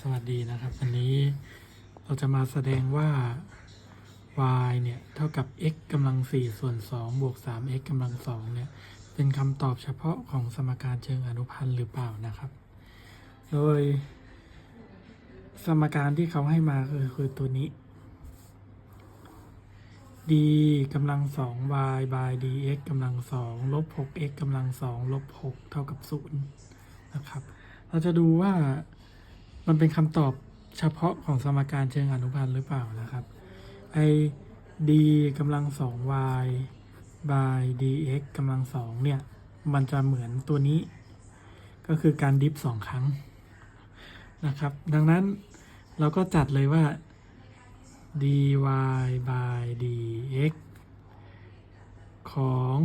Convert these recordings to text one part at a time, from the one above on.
สวัสดีนะครับ วันนี้เราจะมาแสดงว่า y เนี่ยเท่ากับ x กำลัง 4 ส่วน 2 บวก 3x กำลัง 2 เนี่ย เป็นคำตอบเฉพาะของสมการเชิงอนุพันธ์หรือเปล่านะครับ โดย สมการที่เขาให้มาคือคือตัวนี้ d กำลัง 2 y by dx กำลัง 2 ลบ 6x กำลัง 2 ลบ 6 เท่ากับ 0 นะครับ เราจะดูว่า มันเป็นคำตอบเฉพาะของสมการเชิงอนุพันธ์หรือเปล่านะครับไอ d กำลัง 2y by dx กำลัง2เนี่ย มันจะเหมือนตัวนี้ ก็คือการดิฟสองครั้งนะครับ ดังนั้นเราก็จัดเลยว่า dy by dx ของ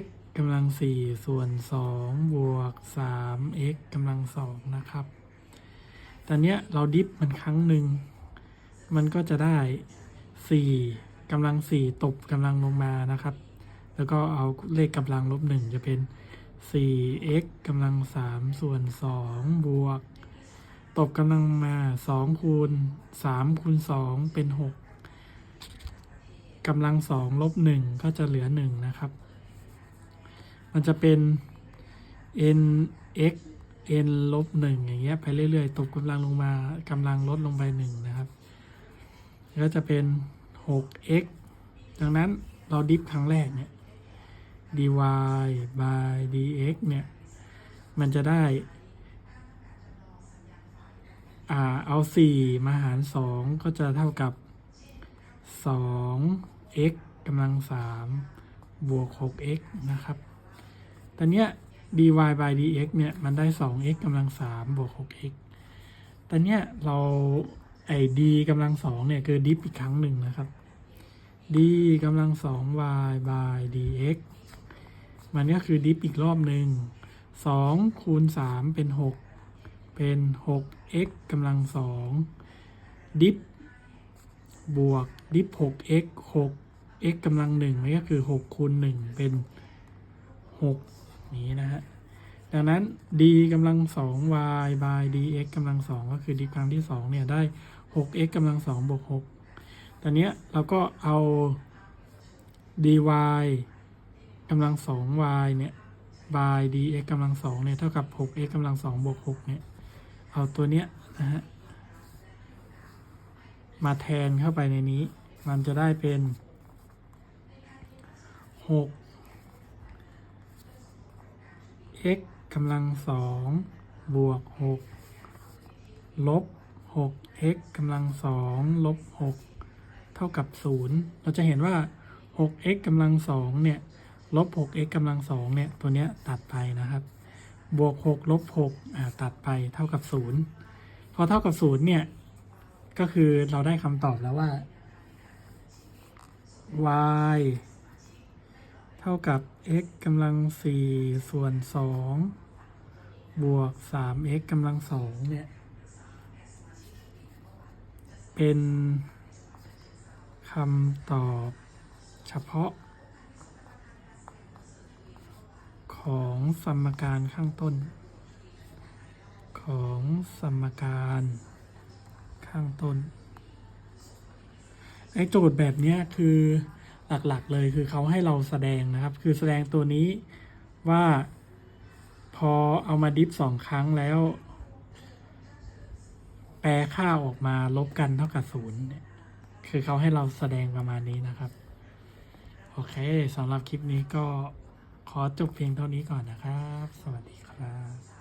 x กำลัง4ส่วน2บวก 3x กำลัง2นะครับ ตอนเนี้ยเราดิฟมันครั้งหนึ่ง มันก็จะได้4กำลัง4ตบกำลังลงมานะครับ แล้วก็เอาเลขกำลังลบ1จะเป็น 4x กำลัง 3 ส่วน 2 บวก ตบกำลังมา 2 คูณ 3 คูณ 2 เป็น 6กำลัง 2 ลบ 1 ก็จะเหลือ 1 นะครับ มันจะเป็น n x n ลบ1อย่างเงี้ยไปเรื่อยๆตบกำลังลงมากำลังลดลงไป1นะครับ ก็จะเป็น 6x ดังนั้นเราดิฟครั้งแรกเนี่ย dy by dx เนี่ย มันจะได้อ่าเอา4มาหาร 2 ก็จะเท่ากับ 2x กำลัง 3 บวก 6x นะครับ ตอนเนี้ย dy by dx เนี่ย มันได้ 2x กำลัง 3 บวก 6x ตอนเนี้ยเราไอ้ d กำลัง 2 เนี่ย คือดิฟอีกครั้งหนึ่งนะครับ d กำลัง 2y by dx มันก็คือดิฟอีกรอบหนึ่ง 2 คูณ 3 เป็น 6 เป็น 6x กำลัง 2 ดิฟบวกดิฟ 6x 6x กำลัง1นี่ก็คือ 6 คูณ 1 เป็น 6 นี้นะฮะ ดังนั้น d กำลัง 2y by dx กำลัง2ก็คือ d ครั้งที่2เนี่ยได้ 6x กำลัง2บวก6ตอนนี้เราก็เอา dy กำลัง 2y เนี่ย by dx กำลัง2เนี่ย เท่ากับ 6x กำลัง2บวก6เนี่ย เอาตัวเนี้ยนะฮะ มาแทนเข้าไปในนี้ มันจะได้เป็น 6 x กำลัง2บวก6ลบ 6x กำลัง2ลบ6เท่ากับ0เราจะเห็นว่า 6x กำลัง2เนี่ยลบ 6x กำลัง2เนี่ยตัวเนี้ยตัดไปนะครับ บวก6ลบ6อ่าตัดไปเท่ากับ0พอเท่ากับ0เนี่ยก็คือเราได้คำตอบแล้วว่า y ท่ากับ x กำลัง4ส่วน2บวก 3x กำลัง2เนี่ย เป็นคำตอบเฉพาะ ของสมการข้างต้น ของสมการข้างต้น ไอ้โจทย์แบบเนี้ยคือ หลักๆเลยคือเขาให้เราแสดงนะครับ คือแสดงตัวนี้ว่าพอเอามาดิฟสองครั้งแล้ว แปลค่าออกมาลบกันเท่ากับศูนย์คือเขาให้เราแสดงประมาณนี้นะครับ โอเคสำหรับคลิปนี้ก็ขอจบเพียงเท่านี้ก่อนนะครับ สวัสดีครับ